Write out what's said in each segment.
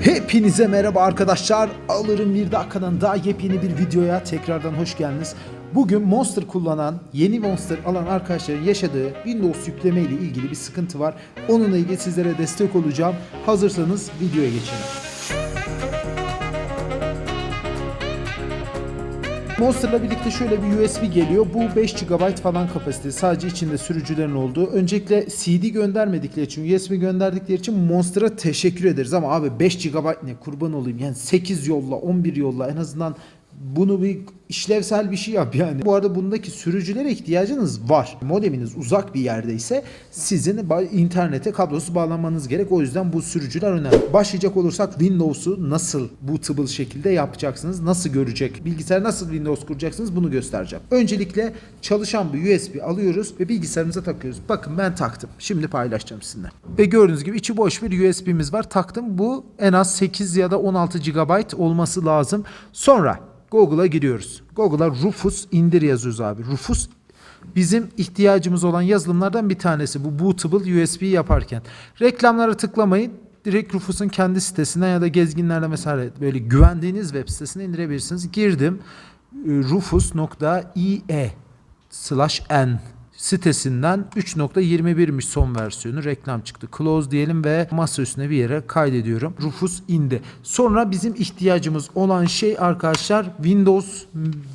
Hepinize merhaba arkadaşlar. Alırım bir dakikanın daha yepyeni bir videoya tekrardan hoş geldiniz. Bugün Monster kullanan, yeni Monster alan arkadaşların yaşadığı Windows yükleme ile ilgili bir sıkıntı var. Onunla ilgili sizlere destek olacağım. Hazırsanız videoya geçelim. Monster'la birlikte şöyle bir USB geliyor. Bu 5 GB falan kapasite. Sadece içinde sürücülerin olduğu. Öncelikle CD göndermedikleri için, USB gönderdikleri için Monster'a teşekkür ederiz. Ama abi 5 GB ne kurban olayım. Yani 8 yolla, 11 yolla en azından bunu bir işlevsel bir şey yap yani. Bu arada bundaki sürücülere ihtiyacınız var. Modeminiz uzak bir yerdeyse sizin internete kablosuz bağlanmanız gerek. O yüzden bu sürücüler önemli. Başlayacak olursak Windows'u nasıl bootable şekilde yapacaksınız? Nasıl görecek? Bilgisayar nasıl Windows kuracaksınız? Bunu göstereceğim. Öncelikle çalışan bir USB alıyoruz ve bilgisayarımıza takıyoruz. Bakın ben taktım. Şimdi paylaşacağım sizinle. Ve gördüğünüz gibi içi boş bir USB'miz var. Taktım. Bu en az 8 ya da 16 GB olması lazım. Sonra Google'a giriyoruz. Google'a Rufus indir yazıyoruz abi. Rufus bizim ihtiyacımız olan yazılımlardan bir tanesi. Bu bootable USB yaparken. Reklamlara tıklamayın. Direkt Rufus'un kendi sitesinden ya da gezginlerle mesela böyle güvendiğiniz web sitesine indirebilirsiniz. Girdim. e, Rufus.ie slash n sitesinden 3.21'miş son versiyonu reklam çıktı. Close diyelim ve masa üstüne bir yere kaydediyorum. Rufus indi. Sonra bizim ihtiyacımız olan şey arkadaşlar Windows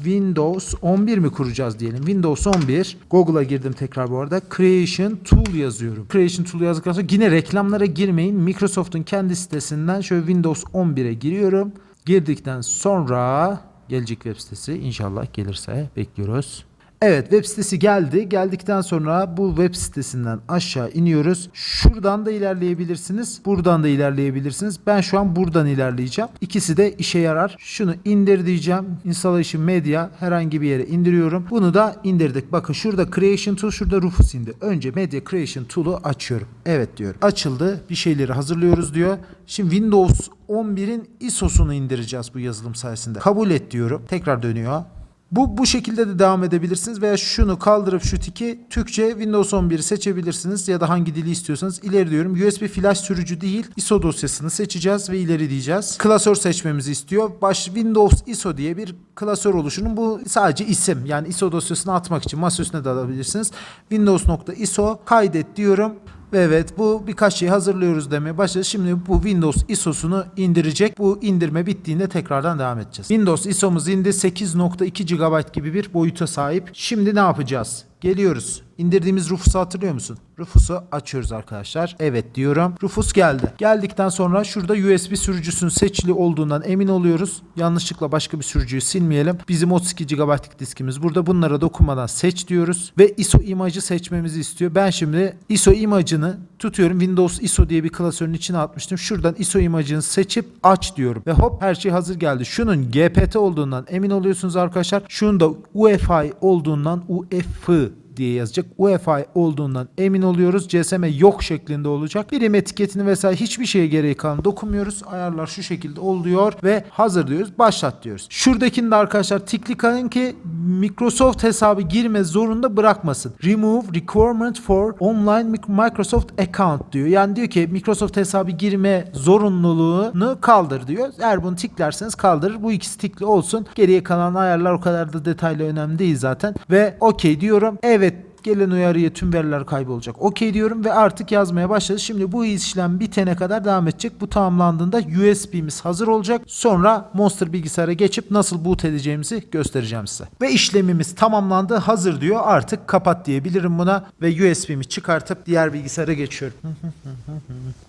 Windows 11 mi kuracağız diyelim. Windows 11. Google'a girdim tekrar bu arada. Creation Tool yazıyorum. Creation Tool yazdıktan sonra yine reklamlara girmeyin. Microsoft'un kendi sitesinden şöyle Windows 11'e giriyorum. Girdikten sonra gelecek web sitesi inşallah gelirse bekliyoruz. Evet web sitesi geldi. Geldikten sonra bu web sitesinden aşağı iniyoruz. Şuradan da ilerleyebilirsiniz. Buradan da ilerleyebilirsiniz. Ben şu an buradan ilerleyeceğim. İkisi de işe yarar. Şunu indir diyeceğim. Installation Media herhangi bir yere indiriyorum. Bunu da indirdik. Bakın şurada Creation Tool, şurada Rufus indi. Önce Media Creation Tool'u açıyorum. Evet diyorum. Açıldı. Bir şeyleri hazırlıyoruz diyor. Şimdi Windows 11'in ISO'sunu indireceğiz bu yazılım sayesinde. Kabul et diyorum. Tekrar dönüyor. Bu bu şekilde de devam edebilirsiniz veya şunu kaldırıp şu tiki Türkçe Windows 11'i seçebilirsiniz ya da hangi dili istiyorsanız ileri diyorum. USB flash sürücü değil ISO dosyasını seçeceğiz ve ileri diyeceğiz. Klasör seçmemizi istiyor. Baş Windows ISO diye bir klasör oluşunun bu sadece isim. Yani ISO dosyasını atmak için masaüstüne de alabilirsiniz. Windows.ISO kaydet diyorum. Ve evet bu birkaç şey hazırlıyoruz demeye başladı. Şimdi bu Windows ISO'sunu indirecek. Bu indirme bittiğinde tekrardan devam edeceğiz. Windows ISO'muz indi 8.2 GB gibi bir boyuta sahip. Şimdi ne yapacağız? Geliyoruz. İndirdiğimiz Rufus'u hatırlıyor musun? Rufus'u açıyoruz arkadaşlar. Evet diyorum. Rufus geldi. Geldikten sonra şurada USB sürücüsünün seçili olduğundan emin oluyoruz. Yanlışlıkla başka bir sürücüyü silmeyelim. Bizim 32 GB'lık diskimiz burada. Bunlara dokunmadan seç diyoruz. Ve ISO imajı seçmemizi istiyor. Ben şimdi ISO imajını tutuyorum. Windows ISO diye bir klasörün içine atmıştım. Şuradan ISO imajını seçip aç diyorum. Ve hop her şey hazır geldi. Şunun GPT olduğundan emin oluyorsunuz arkadaşlar. Şunun da UEFI olduğundan UEFI 字 diye yazacak. UEFI olduğundan emin oluyoruz. CSM yok şeklinde olacak. Birim etiketini vesaire hiçbir şeye gereği kalan dokunmuyoruz. Ayarlar şu şekilde oluyor ve hazır diyoruz. Başlat diyoruz. Şuradakini de arkadaşlar tıklayın ki Microsoft hesabı girme zorunda bırakmasın. Remove requirement for online Microsoft account diyor. Yani diyor ki Microsoft hesabı girme zorunluluğunu kaldır diyor. Eğer bunu tıklarsanız kaldırır. Bu ikisi tıklı olsun. Geriye kalan ayarlar o kadar da detaylı önemli değil zaten. Ve okey diyorum. Evet gelen uyarıya tüm veriler kaybolacak. Okey diyorum ve artık yazmaya başladı. Şimdi bu işlem bitene kadar devam edecek. Bu tamamlandığında USB'miz hazır olacak. Sonra Monster bilgisayara geçip nasıl boot edeceğimizi göstereceğim size. Ve işlemimiz tamamlandı. Hazır diyor. Artık kapat diyebilirim buna ve USB'mi çıkartıp diğer bilgisayara geçiyorum.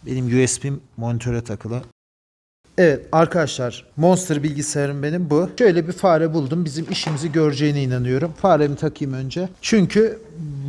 Benim USB'm monitöre takılı. Evet arkadaşlar Monster bilgisayarım benim bu. Şöyle bir fare buldum. Bizim işimizi göreceğine inanıyorum. Faremi takayım önce. Çünkü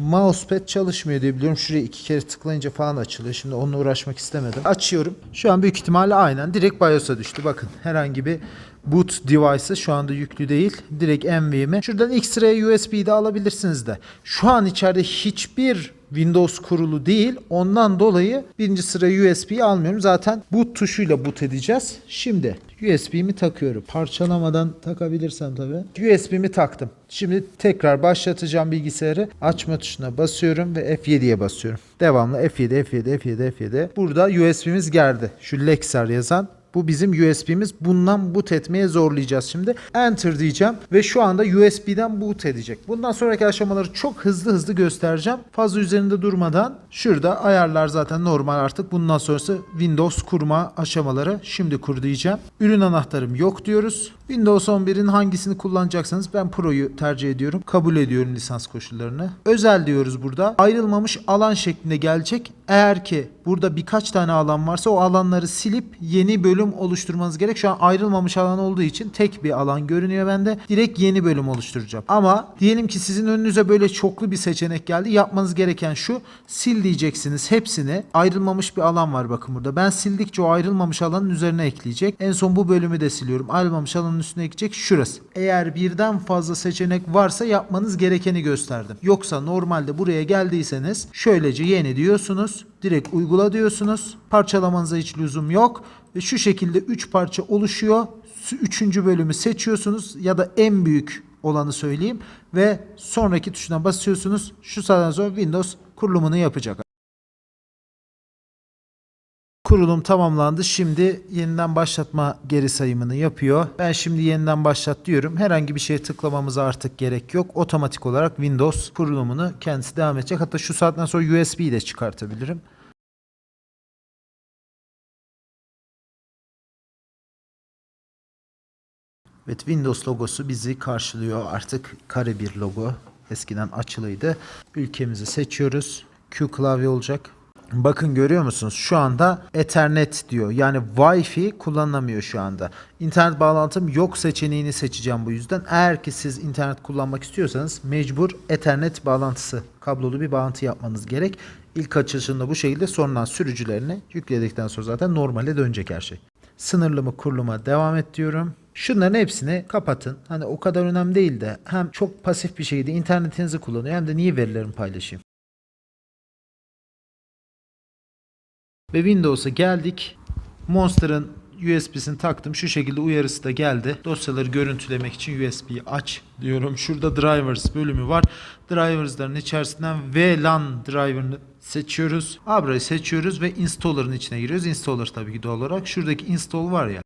mousepad çalışmıyor diye biliyorum. Şuraya iki kere tıklayınca falan açılıyor. Şimdi onunla uğraşmak istemedim. Açıyorum. Şu an büyük ihtimalle aynen direkt BIOS'a düştü. Bakın herhangi bir boot device'ı şu anda yüklü değil. Direkt NVMe. Şuradan X-Ray USB'yi de alabilirsiniz de. Şu an içeride hiçbir Windows kurulu değil. Ondan dolayı birinci sıra USB'yi almıyorum. Zaten boot tuşuyla boot edeceğiz. Şimdi USB'mi takıyorum. Parçalamadan takabilirsem tabii. USB'mi taktım. Şimdi tekrar başlatacağım bilgisayarı. Açma tuşuna basıyorum ve F7'ye basıyorum. Devamlı F7, F7, F7, F7. Burada USB'miz geldi. Şu Lexar yazan Bu bizim USB'miz. Bundan boot etmeye zorlayacağız şimdi. Enter diyeceğim ve şu anda USB'den boot edecek. Bundan sonraki aşamaları çok hızlı hızlı göstereceğim. Fazla üzerinde durmadan şurada ayarlar zaten normal artık. Bundan sonrası Windows kurma aşamaları. Şimdi kur diyeceğim. Ürün anahtarım yok diyoruz. Windows 11'in hangisini kullanacaksanız ben Pro'yu tercih ediyorum. Kabul ediyorum lisans koşullarını. Özel diyoruz burada. Ayrılmamış alan şeklinde gelecek. Eğer ki burada birkaç tane alan varsa o alanları silip yeni bölüm oluşturmanız gerek. Şu an ayrılmamış alan olduğu için tek bir alan görünüyor bende. Direkt yeni bölüm oluşturacağım. Ama diyelim ki sizin önünüze böyle çoklu bir seçenek geldi. Yapmanız gereken şu. Sil diyeceksiniz hepsini. Ayrılmamış bir alan var bakın burada. Ben sildikçe o ayrılmamış alanın üzerine ekleyecek. En son bu bölümü de siliyorum. Ayrılmamış alanın üstüne ekleyecek şurası. Eğer birden fazla seçenek varsa yapmanız gerekeni gösterdim. Yoksa normalde buraya geldiyseniz şöylece yeni diyorsunuz. Direkt uygula diyorsunuz. Parçalamanıza hiç lüzum yok. Ve şu şekilde 3 parça oluşuyor. Şu Üçüncü bölümü seçiyorsunuz ya da en büyük olanı söyleyeyim ve sonraki tuşuna basıyorsunuz. Şu saatten sonra Windows kurulumunu yapacak. Kurulum tamamlandı. Şimdi yeniden başlatma geri sayımını yapıyor. Ben şimdi yeniden başlat diyorum. Herhangi bir şeye tıklamamıza artık gerek yok. Otomatik olarak Windows kurulumunu kendisi devam edecek. Hatta şu saatten sonra USB'yi de çıkartabilirim. Evet Windows logosu bizi karşılıyor. Artık kare bir logo. Eskiden açılıydı. Ülkemizi seçiyoruz. Q klavye olacak. Bakın görüyor musunuz? Şu anda Ethernet diyor. Yani Wi-Fi kullanılamıyor şu anda. İnternet bağlantım yok seçeneğini seçeceğim bu yüzden. Eğer ki siz internet kullanmak istiyorsanız mecbur Ethernet bağlantısı, kablolu bir bağlantı yapmanız gerek. İlk açılışında bu şekilde sonradan sürücülerini yükledikten sonra zaten normale dönecek her şey. Sınırlı mı kuruluma devam et diyorum. Şunların hepsini kapatın. Hani o kadar önemli değil de hem çok pasif bir şekilde internetinizi kullanıyor hem de niye verilerimi paylaşayım. Ve Windows'a geldik. Monster'ın USB'sini taktım. Şu şekilde uyarısı da geldi. Dosyaları görüntülemek için USB'yi aç diyorum. Şurada drivers bölümü var. Drivers'ların içerisinden VLAN driver'ını seçiyoruz. Abra'yı seçiyoruz ve installer'ın içine giriyoruz. Installer tabii ki doğal olarak. Şuradaki install var ya.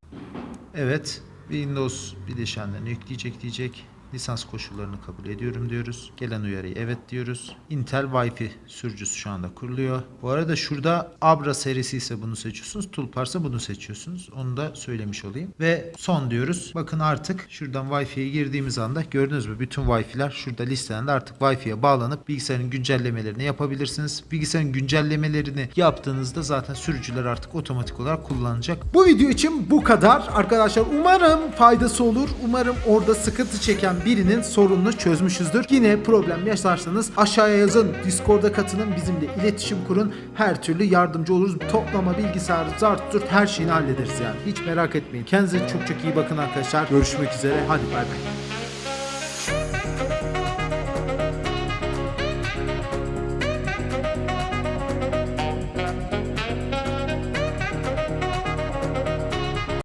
Evet. Windows bileşenlerini yükleyecek diyecek. Lisans koşullarını kabul ediyorum diyoruz. Gelen uyarıyı evet diyoruz. Intel Wi-Fi sürücüsü şu anda kuruluyor. Bu arada şurada Abra serisi ise bunu seçiyorsunuz. Toolbar ise bunu seçiyorsunuz. Onu da söylemiş olayım. Ve son diyoruz. Bakın artık şuradan Wi-Fi'ye girdiğimiz anda gördünüz mü? Bütün Wi-Fi'ler şurada listelendi. Artık Wi-Fi'ye bağlanıp bilgisayarın güncellemelerini yapabilirsiniz. Bilgisayarın güncellemelerini yaptığınızda zaten sürücüler artık otomatik olarak kullanacak. Bu video için bu kadar. Arkadaşlar umarım faydası olur. Umarım orada sıkıntı çeken birinin sorununu çözmüşüzdür. Yine problem yaşarsanız aşağıya yazın. Discord'a katılın. Bizimle iletişim kurun. Her türlü yardımcı oluruz. Toplama, bilgisayar, zart, zurt her şeyini hallederiz yani. Hiç merak etmeyin. Kendinize çok çok iyi bakın arkadaşlar. Görüşmek üzere. Hadi bay bay.